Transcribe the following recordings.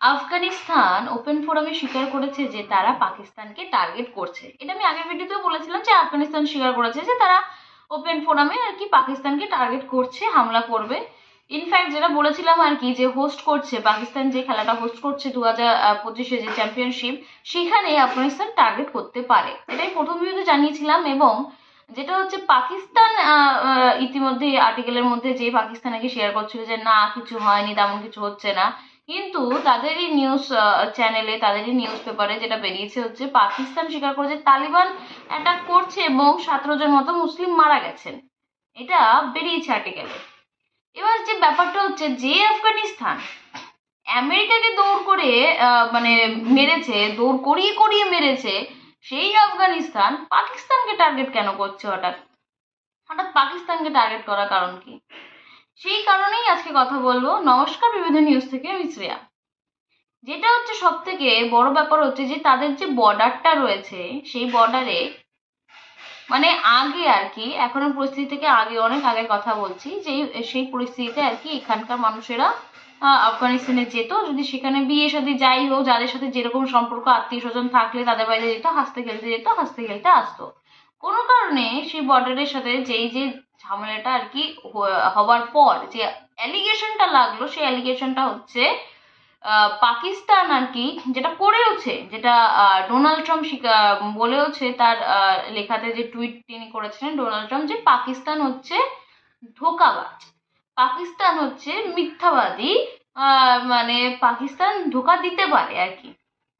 Afghanistan open ফোরামে স্বীকার করেছে যে তারা পাকিস্তানকে টার্গেট করছে। এটা আমি আগের ভিডিওতেও বলেছিলাম যে আফগানিস্তান স্বীকার করেছে যে তারা ওপেন ফোরামে আর কি পাকিস্তানকে টার্গেট করছে, হামলা করবে। ইনফ্যাক্ট যেটা বলেছিলাম আর কি যে হোস্ট করছে, পাকিস্তান যে খেলাটা হোস্ট করছে দু হাজার পঁচিশে যে চ্যাম্পিয়নশিপ সেখানে আফগানিস্তান টার্গেট করতে পারে। এটাই প্রথম ভিডিওতে জানিয়েছিলাম এবং যেটা হচ্ছে পাকিস্তান ইতিমধ্যে আর্টিকেলের মধ্যে যে পাকিস্তান শেয়ার করছিল যে না, কিছু হয়নি, তেমন কিছু হচ্ছে না। কিন্তু তাদেরই নিউজ চ্যানেলে তাদেরই নিউজ পেপারে যেটা বেরিয়েছে হচ্ছে, পাকিস্তান স্বীকার করেছে তালিবান অ্যাটাক করছে এবং সতেরো জন মতো মুসলিম মারা গেছেন। এটা বেরিয়েছে আর্টিকেলে এবার যে ব্যাপারটা হচ্ছে, যে আফগানিস্তান আমেরিকাকে দৌড় করে মানে মেরেছে, দৌড় করিয়ে করিয়ে মেরেছে, সেই আফগানিস্তান পাকিস্তানকে টার্গেট কেন করছে হঠাৎ? হঠাৎ পাকিস্তানকে টার্গেট করার কারণ কি? সেই কারণেই আজকে কথা বলব নমস্কার বিবিধ নিউজ থেকে আমি শ্রেয়া। যেটা হচ্ছে সব থেকে বড় ব্যাপার হচ্ছে যে তাদের যে বর্ডারটা রয়েছে, সেই বর্ডারে মানে আগে আর কি এখনের পরিস্থিতি থেকে আগে, অনেক আগের কথা বলছি যে সেই পরিস্থিতিতে আর কি এখানকার মানুষেরা আফগানিস্তানে যেত। যদি সেখানে বিয়ে সাথে যাই হোক, যাদের সাথে যেরকম সম্পর্ক আত্মীয় স্বজন থাকলে তাদের বাড়িতে যেত, হাসতে খেলতে যেত, হাসতে খেলতে আসতো। কোনো কারণে সেই বর্ডারের সাথে যেই যে ঝামেলাটা আর কি হ- হবার পর যে অ্যালিগেশনটা লাগল, সেই অ্যালিগেশনটা হচ্ছে পাকিস্তান আর কি যেটা করেওছে, যেটা ডোনাল্ড ট্রাম্প বলেওছে তার লেখাতে যে টুইট তিনি করেছিলেন ডোনাল্ড ট্রাম্প যে পাকিস্তান হচ্ছে ধোকাবাজ। পাকিস্তান হচ্ছে মিথ্যাবাদী মানে পাকিস্তান ধোকা দিতে পারে আর কি।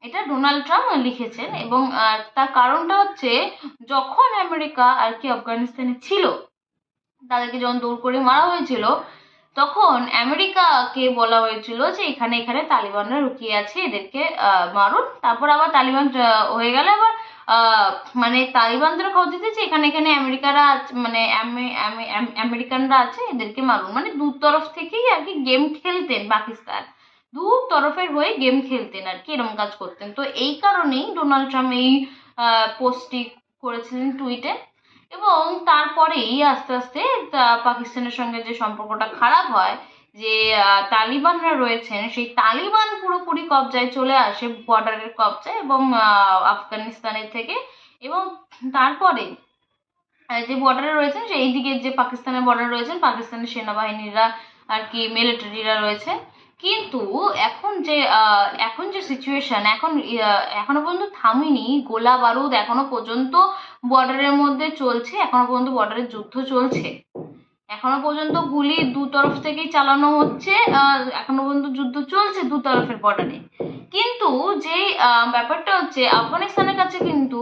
এটা ডোনাল্ড ট্রাম্প লিখেছেন এবং তার কারণটা হচ্ছে যখন আমেরিকা আর কি আফগানিস্তানে ছিল, তাদেরকে যখন দৌড় করে মারা হয়েছিল, তখন আমেরিকাকে বলা হয়েছিল যে এখানে এখানে তালিবানরা লুকিয়ে আছে, এদেরকে মারুন। তারপর আবার তালিবান হয়ে গেলে আবার মানে তালিবানদের খবর দিতে যে এখানে এখানে আমেরিকারা মানে আমে- আমে- আমেরিকানরা আছে, এদেরকে মারুন। মানে দু তরফ থেকেই আর কি গেম খেলতেন পাকিস্তান। দু তরফের হয়ে গেম খেলতেন আর কি এরকম কাজ করতেন। তো এই কারণেই ডোনাল্ড ট্রাম্প এই পোস্টটি করেছিলেন টুইটে এবং তারপরেই আস্তে আস্তে পাকিস্তানের সঙ্গে যে সম্পর্কটা খারাপ হয়, যে তালিবানরা রয়েছেন, সেই তালিবান পুরোপুরি কবজায় চলে আসে বর্ডারের কবজায় এবং আফগানিস্তানের থেকে। এবং তারপরে যে বর্ডারে রয়েছেন, সেই দিকে যে পাকিস্তানের বর্ডার রয়েছেন, পাকিস্তানের সেনাবাহিনীরা আর কি মিলিটারিরা রয়েছে। কিন্তু এখন যে এখন যে সিচুয়েশন এখন এখনও পর্যন্ত থামেনি। গোলা বারুদ এখনও পর্যন্ত বর্ডারের মধ্যে চলছে এখনও পর্যন্ত বর্ডারের যুদ্ধ চলছে। এখনও পর্যন্ত গুলি দু তরফ থেকেই চালানো হচ্ছে এখনও পর্যন্ত যুদ্ধ চলছে দু তরফের বর্ডারে কিন্তু যে আহ, ব্যাপারটা হচ্ছে আফগানিস্তানের কাছে কিন্তু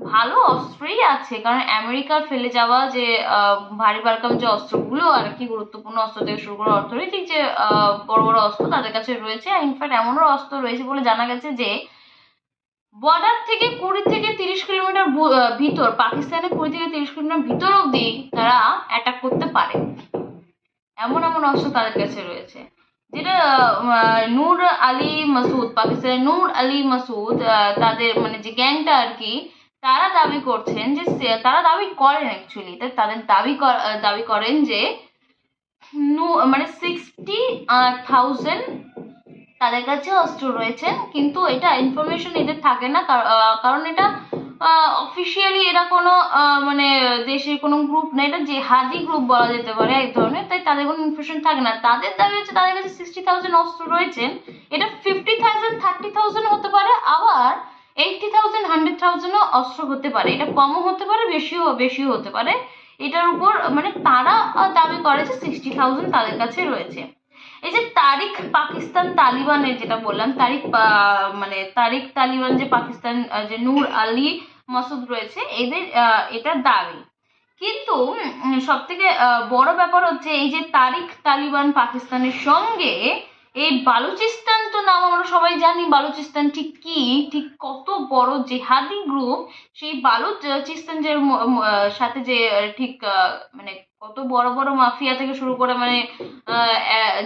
ভালো অস্ত্রই আছে, কারণ আমেরিকার ফেলে যাওয়া যে ভারী বারকাম যে অস্ত্রগুলো আর কি গুরুত্বপূর্ণ অস্ত্র থেকে শুরু করে অর্থনৈতিক যে বড় বড় অস্ত্র তাদের কাছে রয়েছে। ইনফ্যাক্ট এমনও অস্ত্র রয়েছে বলে জানা গেছে যে বর্ডার থেকে কুড়ি থেকে তিরিশ কিলোমিটার ভিতর, পাকিস্তানের কুড়ি থেকে তিরিশ কিলোমিটার ভিতর অবধি তারা অ্যাটাক করতে পারে। এমন এমন অস্ত্র তাদের কাছে রয়েছে। যেটা নূর আলী মাসুদ, পাকিস্তানের নূর আলী মাসুদ তাদের মানে যে গ্যাংটা আর কি তারা দাবি করছেন যে তারা দাবি করেন অ্যাকচুয়ালি তাদের দাবি দাবি করেন যে মানে সিক্সটি থাউজেন্ড তাদের কাছে অস্ত্র রয়েছে, কিন্তু এটা ইনফরমেশন এদের থাকে না, কার- কারণ এটা অফিসিয়ালি এরা কোনো মানে দেশের কোনো গ্রুপ না, এটা জেহাদি গ্রুপ বলা যেতে পারে এক ধরনের, তাই তাদের কোনো ইনফরমেশন থাকে না। তাদের দাবি হচ্ছে তাদের কাছে সিক্সটি থাউজেন্ড অস্ত্র রয়েছে, এটা ফিফটি থাউজেন্ড থার্টি থাউজেন্ড হতে পারে, আবার থাউজেন্ডও অস্ত্র হতে পারে। এটা কমও হতে পারে, বেশিও বেশিও হতে পারে। এটার উপর মানে তারা দাবি করে যে সিক্সটি থাউজেন্ড তাদের কাছে রয়েছে। এই যে তারিক পাকিস্তান তালিবানের যেটা বললাম তারিক পা- মানে তারিক তালিবান যে পাকিস্তান যে নূর আলী মাসুদ রয়েছে, এদের এটার দাবি। কিন্তু সব থেকে বড় ব্যাপার হচ্ছে এই যে তারিক তালিবান পাকিস্তানের সঙ্গে এই বালুচিস্তান তো নাম আমরা সবাই জানি। বালুচিস্তান ঠিক কি? ঠিক কত বড় জেহাদি গ্রুপ? সেই বালুচিস্তান যে সাথে যে, ঠিক মানে কত বড় বড় মাফিয়া থেকে শুরু করে মানে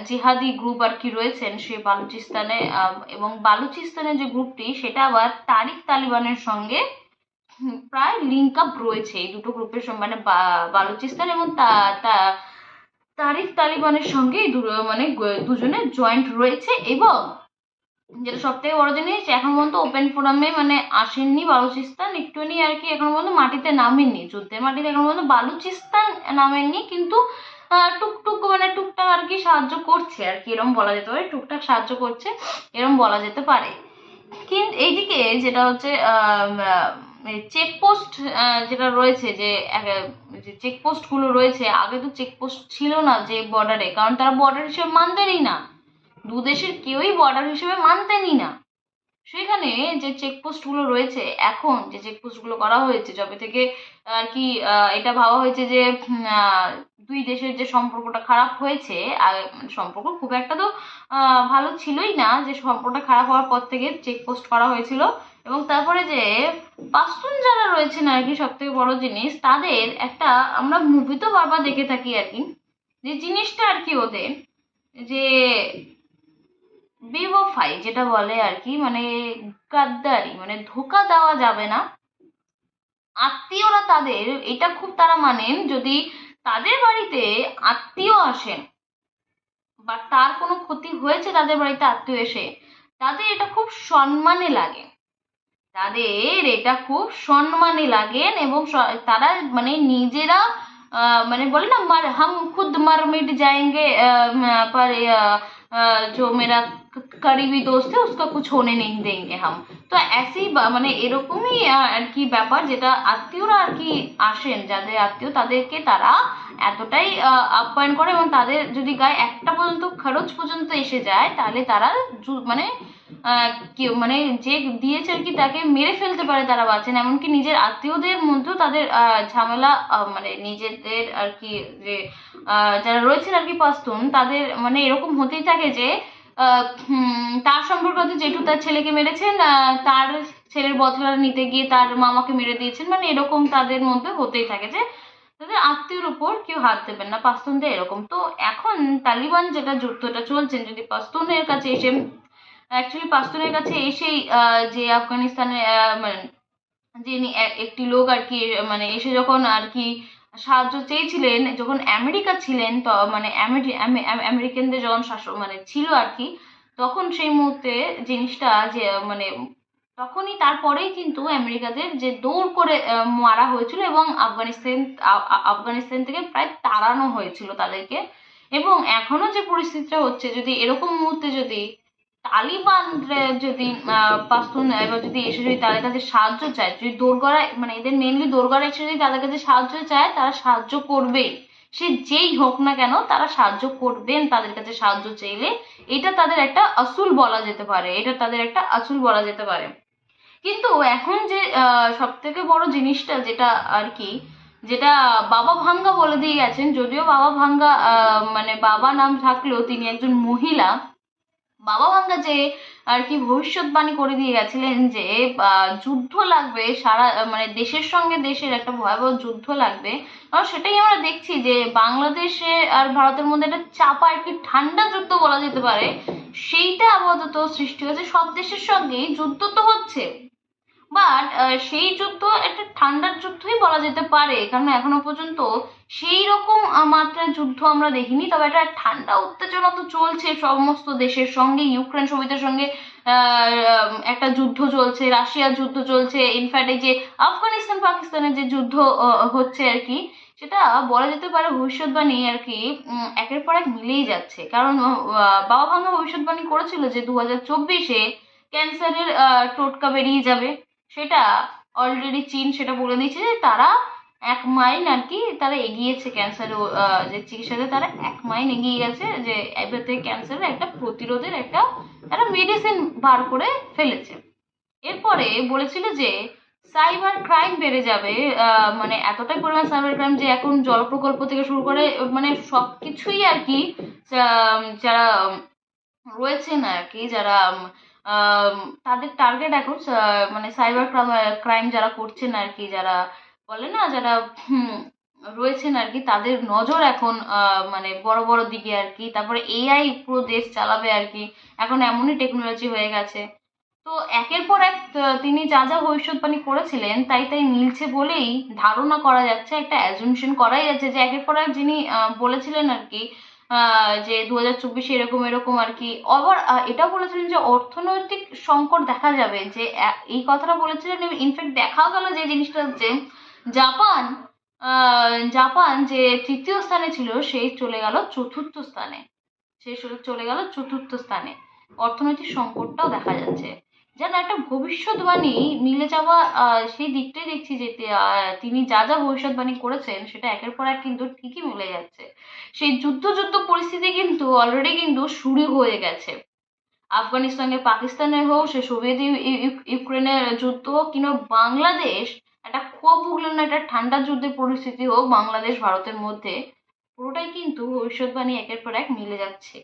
জিহাদি গ্রুপ আর কি রয়েছেন সেই বালুচিস্তানে এবং বালুচিস্তানের যে গ্রুপটি, সেটা আবার তারিক তালিবানের সঙ্গে প্রায় লিঙ্ক আপ রয়েছে। এই দুটো গ্রুপের মানে বালুচিস্তান এবং তা- তারিক তালিবানের সঙ্গে মানে দুজনে জয়েন্ট রয়েছে এবং যেটা সব থেকে বড় জিনিস, এখন পর্যন্ত ওপেন ফোরামে মানে আসেননি বালুচিস্তান, একটুখানি আর কি এখন পর্যন্ত মাটিতে নামেননি। যুদ্ধের মাটিতে এখন পর্যন্ত বালুচিস্তান নামেননি, কিন্তু টুকটুক মানে টুকটাক আর কি সাহায্য করছে আর কি এরকম বলা যেতে পারে, টুকটাক সাহায্য করছে এরকম বলা যেতে পারে। কিন্তু এইদিকে যেটা হচ্ছে চেকপোস্ট যেটা রয়েছে যে চেকপোস্টগুলো রয়েছে, আগে তো চেকপোস্ট ছিল না যে বর্ডারে কারণ তারা বর্ডার হিসেবে মানতেনই না। দু দেশের কেউই বর্ডার হিসেবে মানতেনই না। সেখানে যে চেকপোস্টগুলো রয়েছে, এখন যে চেকপোস্টগুলো করা হয়েছে, যবে থেকে আর কি এটা ভাবা হয়েছে যে দুই দেশের যে সম্পর্কটা খারাপ হয়েছে, আর সম্পর্ক খুব একটা তো ভালো ছিলই না, যে সম্পর্কটা খারাপ হওয়ার পর থেকে চেকপোস্ট করা হয়েছিল। এবং তারপরে যে পাস্তুন যারা রয়েছেন আর কি সব থেকে বড় জিনিস, তাদের একটা আমরা মুভি তো বারবার দেখে থাকি আর কি, যে জিনিসটা আর কি ওদের, যে বেওয়ফাই যেটা বলে আর কি মানে গাদ্দারি মানে ধোকা দেওয়া যাবে না। আত্মীয়রা তাদের, এটা খুব তারা মানেন, যদি তাদের বাড়িতে আত্মীয় আসেন বা তার কোনো ক্ষতি হয়েছে তাদের বাড়িতে আত্মীয় এসে, তাদের এটা খুব সম্মানে লাগে। তাদের এটা খুব সম্মানে লাগেন এবং তারা মানে নিজেরা মানে বলে না, মার, হাম খুদ মারমিট যায়ঙ্গে পর जो मेरा करीबी दोस्त है उसका कुछ होने नहीं देंगे हम তো ऐसी বা- মানে এরকমই আহ, আর কি ব্যাপার যেটা আত্মীয়রা আর কি আসেন যাদের আত্মীয় তাদেরকে তারা এতটাই আহ, আপ্যায়ন করে এবং তাদের যদি গায়ে একটা পর্যন্ত খরচ পর্যন্ত এসে যায় তাহলে তারা জু- মানে আহ, কেউ মানে যে দিয়েছে আর কি তাকে মেরে ফেলতে পারে তারা বাঁচেন এমনকি নিজের আত্মীয়দের মধ্যেও তাদের আহ, ঝামেলা আহ, মানে নিজেদের আর কি যে আহ, যারা রয়েছেন আর কি পাস্তুন তাদের মানে এরকম হতেই থাকে যে তার সম্পর্কে হয়তো জেঠু তার ছেলেকে মেরেছেন তার ছেলের বদলা নিতে গিয়ে তার মামাকে মেরে দিয়েছেন মানে এরকম তাদের মধ্যে হতেই থাকে যে, তাদের আত্মীয়র উপর কেউ হাত দেবেন না পাস্তুনদের এরকম। তো এখন তালিবান যেটা যুদ্ধটা চলছেন যদি পাস্তুনের কাছে এসে অ্যাকচুয়ালি পাস্তুনের কাছে এসেই যে আফগানিস্তানে মানে যিনি একটি লোক আর কি মানে এসে যখন আর কি সাহায্য চেয়েছিলেন, যখন আমেরিকা ছিলেন মানে আমেরি- আমে- আমে- আমেরিকানদের যখন শাসক মানে ছিল আর কি, তখন সেই মুহূর্তে জিনিসটা যে মানে তখনই তারপরেই কিন্তু আমেরিকাদের যে দৌড় করে মারা হয়েছিল এবং আফগানিস্তান আফগানিস্তান থেকে প্রায় তাড়ানো হয়েছিল তাদেরকে। এবং এখনও যে পরিস্থিতিটা হচ্ছে, যদি এরকম মুহূর্তে যদি তালিবান যদি পাস্তুন এবার যদি এসে যদি তাদের কাছে সাহায্য চায়, যদি দোরগড়ায় মানে এদের মেনলি দোরগড়ায় এসে যদি তাদের কাছে সাহায্য চায়, তারা সাহায্য করবে সে যেই হোক না কেন, তারা সাহায্য করবেন তাদের কাছে সাহায্য চাইলে। এটা তাদের একটা আসুল বলা যেতে পারে, এটা তাদের একটা আসুল বলা যেতে পারে। কিন্তু এখন যে সব থেকে বড় জিনিসটা যেটা আর কি, যেটা বাবা ভাঙ্গা বলে দিয়ে গেছেন, যদিও বাবা ভাঙ্গা মানে বাবা নাম থাকলেও তিনি একজন মহিলা বাবা ভাঙ্গা যে আর কি ভবিষ্যৎবাণী করে দিয়ে গেছিলেন যে যুদ্ধ লাগবে, সারা মানে দেশের সঙ্গে দেশের একটা ভয়াবহ যুদ্ধ লাগবে। কারণ সেটাই আমরা দেখছি যে, বাংলাদেশে আর ভারতের মধ্যে একটা চাপা একটি ঠান্ডা যুদ্ধ বলা যেতে পারে, সেইটা আপাতত সৃষ্টি হয়েছে সব দেশের সঙ্গেই। যুদ্ধ তো হচ্ছে। বাট সেই যুদ্ধ একটা ঠান্ডার যুদ্ধই বলা যেতে পারে। কারণ এখনও পর্যন্ত সেই রকম মাত্রায় যুদ্ধ আমরা দেখিনি, তবে একটা ঠান্ডা উত্তেজনা তো চলছে সমস্ত দেশের সঙ্গে, ইউক্রেন সমিতির সঙ্গে একটা যুদ্ধ চলছে, রাশিয়ার যুদ্ধ চলছে ইনফ্যাক্ট এই যে আফগানিস্তান, পাকিস্তানের যে যুদ্ধ হচ্ছে আর কি, সেটা বলা যেতে পারে ভবিষ্যৎবাণী আর কি একের পর এক মিলেই যাচ্ছে। কারণ বাবা ভাঙ্গা ভবিষ্যৎবাণী করেছিল যে দু হাজার চব্বিশে ক্যান্সারের টোটকা বেরিয়ে যাবে, সেটা অলরেডি চীন সেটা বলে দিয়েছে যে তারা এক মাইল আর কি তারা এগিয়েছে ক্যান্সার যে চিকিৎসাতে তারা এক মাইল এগিয়ে গেছে যে এবার থেকে ক্যান্সারের একটা প্রতিরোধের একটা তারা মেডিসিন বার করে ফেলেছে। এরপরে বলেছিল যে সাইবার ক্রাইম বেড়ে যাবে মানে এতটাই পরিমাণ সাইবার ক্রাইম যে এখন জল প্রকল্প থেকে শুরু করে মানে সব কিছুই আর কি যারা রয়েছেন আর কি যারা তাদের টার্গেট এখন মানে সাইবার ক্রাইম যারা করছেন আর কি যারা বলে না যারা রয়েছেন আর কি, তাদের নজর এখন মানে বড় বড় দিকে আর কি। তারপরে এআই পুরো দেশ চালাবে আর কি। এখন এমনই টেকনোলজি হয়ে গেছে। তো একের পর এক তিনি যা যা ভবিষ্যৎবাণী করেছিলেন, তাই তাই মিলছে বলেই ধারণা করা যাচ্ছে, একটা অ্যাজুমশন করাই যাচ্ছে যে একের পর এক যিনি বলেছিলেন আর কি যে দু হাজার চব্বিশে এরকম এরকম আর কি, আবার এটা বলেছিলেন যে অর্থনৈতিক সংকট দেখা যাবে, যে এই কথাটা বলেছিলেন ইনফ্যাক্ট দেখাও গেল যে জিনিসটা হচ্ছে জাপান জাপান যে তৃতীয় স্থানে ছিল সেই চলে গেল চতুর্থ স্থানে। সেই চলে- গেল চতুর্থ স্থানে। অর্থনৈতিক সংকটটাও দেখা যাচ্ছে। যেন একটা ভবিষ্যৎবাণী মিলে যাওয়া সেই দিকটাই দেখছি যে তিনি যা যা ভবিষ্যৎবাণী করেছেন, সেটা একের পর এক কিন্তু ঠিকই মিলে যাচ্ছে। সেই যুদ্ধ যুদ্ধ পরিস্থিতি কিন্তু অলরেডি কিন্তু শুরু হয়ে গেছে। আফগানিস্তানে পাকিস্তানের হোক, সে সোভিয়েত ইউ- ইউ- ইউ- ইউক্রেনের যুদ্ধ হোক কিংবা বাংলাদেশ একটা ক্ষোভ উগলেন না, একটা ঠান্ডা যুদ্ধের পরিস্থিতি হোক বাংলাদেশ, ভারতের মধ্যে, পুরোটাই কিন্তু ভবিষ্যৎবাণী একের পর এক মিলে যাচ্ছে।